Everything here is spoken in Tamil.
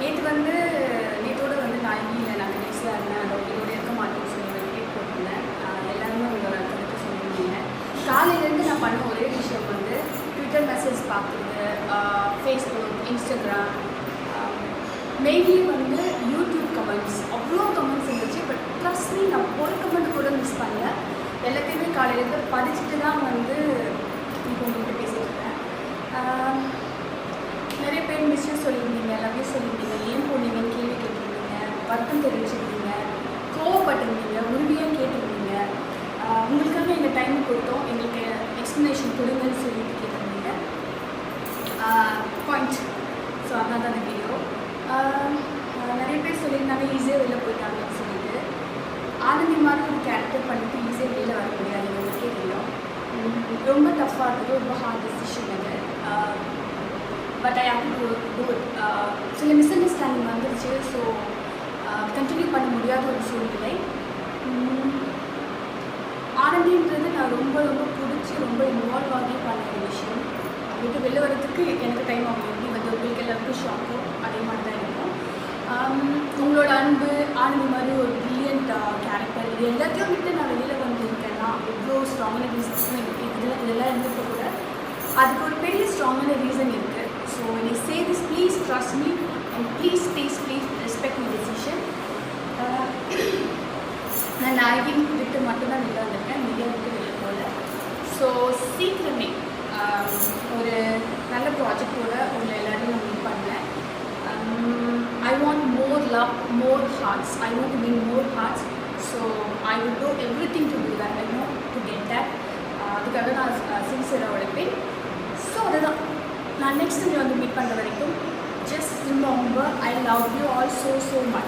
நேற்று வந்து நேற்றோட வந்து நான் இல்லை. நான் கடைசியாக இருந்தேன். அதோட இதோட இருக்க மாட்டேன்னு சொல்லி நான் ட்வீட் போட்டிருந்தேன். எல்லாருமே உங்களோட கருத்து சொல்லியிருந்தீங்க. காலையிலேருந்து நான் பண்ண ஒரே விஷயம் வந்து ட்விட்டர் மெசேஜ் பார்க்குறது ஃபேஸ்புக் இன்ஸ்டாகிராம் மெயின்லி வந்து யூடியூப் கமெண்ட்ஸ் அவ்வளோ கமெண்ட்ஸ் இருந்துச்சு. பட் ப்ளஸ் நான் ஒரு கமெண்ட் கூட மிஸ் பண்ணல. எல்லாத்தையுமே காலையிலேருந்து படிச்சுட்டு தான் வந்து பேர் மிஸ்யூஸ் சொல்லியிருந்தீங்க எல்லாமே சொல்லியிருந்தீங்க ஏன் போனீங்கன்னு கேள்வி கேட்டிருந்தீங்க வருத்தம் தெரிவிச்சிருந்தீங்க கோவப்பட்டிருந்தீங்க உரிமையாக கேட்டிருந்தீங்க. உங்களுக்காக எங்கள் டைம் கொடுத்தோம். எங்களுக்கு எக்ஸ்ப்ளனேஷன் கொடுங்கன்னு சொல்லிட்டு கேட்டிருந்தீங்க. பாயிண்ட் ஸோ அதான் தான் வீடியோ நிறைய பேர் சொல்லியிருந்தாங்க ஈஸியாக வெளில போயிட்டாங்கன்னு சொல்லிட்டு. ஆனந்தி மாதிரி ஒரு கேரக்டர் பண்ணிட்டு ஈஸியாக வெளியில் வர முடியாது எங்களுக்கே தெரியும் ரொம்ப டஃப்பாக இருந்தது ரொம்ப ஹார்ட் டெசிஷன் அது. But I have to do it சில மிஸ் அண்டர்ஸ்டாண்டிங் வந்துருச்சு ஸோ கண்டினியூ uh, பண்ண முடியாத ஒரு சூழ்நிலை. ஆனந்தின்றது நான் ரொம்ப ரொம்ப பிடிச்சி ரொம்ப இன்வால்வ் ஆகி பண்ண ஒரு விஷயம். விட்டு வெளில வரதுக்கு எனக்கு டைம் ஆகும். எப்படி வந்து உங்களுக்கு எல்லாருக்கும் ஷாக்கும் அதே மாதிரி தான் இருக்கும் உங்களோட அன்பு ஆனந்தி மாதிரி ஒரு பிரில்லியன்ட் கேரக்டர் இது எல்லாத்தையும் விட்டு நான் வெளியில் வந்திருக்கேன்னா எவ்வளோ ஸ்ட்ராங்கான ரீசன்ஸ் இதெல்லாம் இதெல்லாம் இருந்திருக்க கூட அதுக்கு ஒரு பெரிய ஸ்ட்ராங்கான ரீசன் இருக்குது ஸோ நீ say this, please trust me and please please please respect my decision நான் நாயகின் விட்டு மட்டும்தான் வெளில வந்திருக்கேன். மீடியா விட்டு வெளில போகல. ஸோ சீக்கிரமே um, ஒரு நல்ல ப்ராஜெக்டோட உங்களை எல்லாரையும் நான் மீட் பண்ணேன் I want more love more hearts I want to mean more hearts so I will do everything to do that I know to get that அதுக்காக நான் uh, சின்சியராக உழைப்பேன். ஸோ அதுதான். நான் நெக்ஸ்ட் வந்து மீட் பண்ணுற வரைக்கும் just remember I love you all so so much